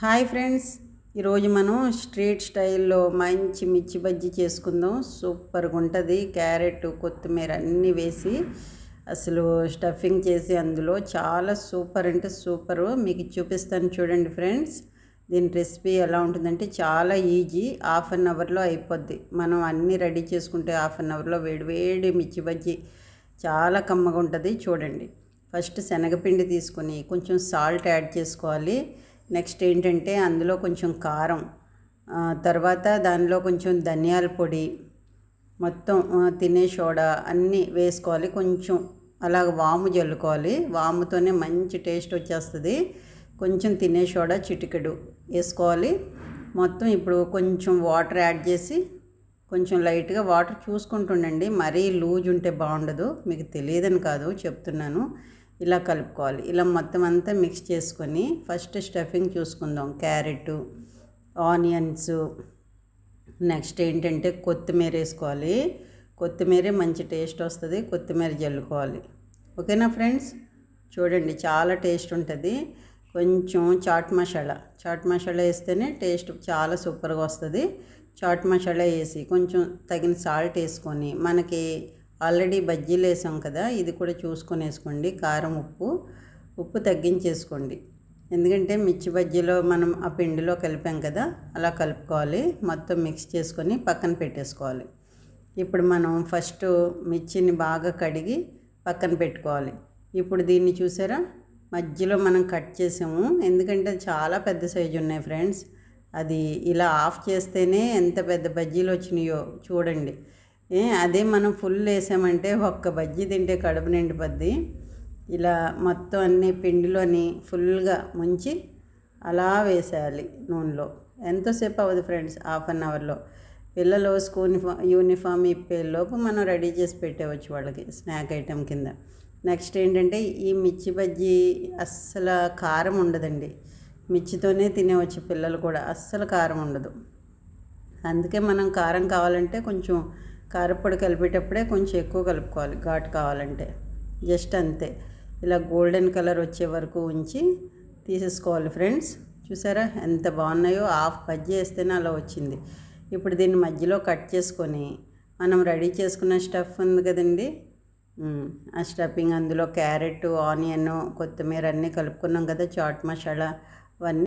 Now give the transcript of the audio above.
Hi friends ఈరోజు మనం street స్టైల్లో మంచి మిర్చి బజ్జీ చేసుకుందాం. సూపర్గా ఉంటుంది. క్యారెట్ కొత్తిమీర అన్నీ వేసి అసలు స్టఫింగ్ చేసి అందులో చాలా సూపర్ అంటే సూపరు. మీకు చూపిస్తాను చూడండి ఫ్రెండ్స్. దీని రెసిపీ ఎలా ఉంటుందంటే చాలా ఈజీ. హాఫ్ అన్ అవర్లో అయిపోద్ది. మనం అన్నీ రెడీ చేసుకుంటే హాఫ్ అన్ అవర్లో వేడి వేడి మిర్చి బజ్జీ చాలా కమ్మగా ఉంటుంది. చూడండి. ఫస్ట్ శనగపిండి తీసుకొని కొంచెం సాల్ట్ యాడ్ చేసుకోవాలి. నెక్స్ట్ ఏంటంటే అందులో కొంచెం కారం తర్వాత దానిలో కొంచెం ధనియాల పొడి మొత్తం తినే సోడా అన్నీ వేసుకోవాలి. కొంచెం అలాగ వాము జల్లుకోవాలి. వాముతోనే మంచి టేస్ట్ వచ్చేస్తుంది. కొంచెం తినే సోడా చిటికెడు వేసుకోవాలి. మొత్తం ఇప్పుడు కొంచెం వాటర్ యాడ్ చేసి కొంచెం లైట్గా వాటర్ చూసుకుంటుండండి. మరీ లూజ్ ఉంటే బాగుండదు. మీకు తెలియదని కాదు చెప్తున్నాను. ఇలా కలుపుకోవాలి. ఇలా మొత్తం అంతా మిక్స్ చేసుకొని ఫస్ట్ స్టఫింగ్ చూసుకుందాం. Carrot onions. నెక్స్ట్ ఏంటంటే కొత్తిమీర వేసుకోవాలి. కొత్తిమీర మంచి టేస్ట్ వస్తుంది. కొత్తిమీర జల్లుకోవాలి. ఓకేనా ఫ్రెండ్స్? చూడండి చాలా టేస్ట్ ఉంటుంది. కొంచెం చాట్ మసాలా. చాట్ మసాలా వేస్తేనే టేస్ట్ చాలా సూపర్గా వస్తుంది. చాట్ మసాలా వేసి కొంచెం తగిన సాల్ట్ వేసుకొని మనకి ఆల్రెడీ బజ్జీలు వేసాం కదా ఇది కూడా చూసుకొని వేసుకోండి కారం ఉప్పు ఉప్పు తగ్గించేసుకోండి. ఎందుకంటే మిర్చి బజ్జీలో మనం ఆ పిండిలో కలిపాం కదా అలా కలుపుకోవాలి. మొత్తం మిక్స్ చేసుకొని పక్కన పెట్టేసుకోవాలి. ఇప్పుడు మనం ఫస్ట్ మిర్చిని బాగా కడిగి పక్కన పెట్టుకోవాలి. ఇప్పుడు దీన్ని చూసారా? మధ్యలో మనం కట్ చేసాము. ఎందుకంటే చాలా పెద్ద సైజు ఉన్నాయి ఫ్రెండ్స్. అది ఇలా ఆఫ్ చేస్తేనే ఎంత పెద్ద బజ్జీలు వచ్చినాయో చూడండి. అదే మనం ఫుల్ వేసామంటే ఒక్క బజ్జీ తింటే కడుపు నిండిపోద్ది. ఇలా మొత్తం అన్ని పిండిలోని ఫుల్గా ముంచి అలా వేసేయాలి నూనెలో. ఎంతోసేపు అవ్వదు ఫ్రెండ్స్ హాఫ్ అన్ అవర్లో. పిల్లలు స్కూల్ యూనిఫామ్ ఇప్పేలోపు మనం రెడీ చేసి పెట్టేవచ్చు వాళ్ళకి స్నాక్ ఐటెం కింద. నెక్స్ట్ ఏంటంటే ఈ మిర్చి బజ్జీ అస్సలు కారం ఉండదండి. మిర్చితోనే తినేవచ్చు పిల్లలు కూడా అస్సలు కారం ఉండదు. అందుకే మనం కారం కావాలంటే కొంచెం కారపొడి కలిపేటప్పుడే కొంచెం ఎక్కువ కలుపుకోవాలి. ఘాటు కావాలంటే. జస్ట్ అంతే. ఇలా గోల్డెన్ కలర్ వచ్చే వరకు ఉంచి తీసేసుకోవాలి ఫ్రెండ్స్. చూసారా? ఎంత బాగున్నాయో. హాఫ్ కట్ చేస్తేనే అలా వచ్చింది. ఇప్పుడు దీన్ని మధ్యలో కట్ చేసుకొని మనం రెడీ చేసుకున్న స్టఫ్ ఉంది కదండి? ఆ స్టఫింగ్ అందులో క్యారెట్ ఆనియన్ కొత్తిమీర అన్నీ కలుపుకున్నాం కదా చాట్ మసాలా అవన్నీ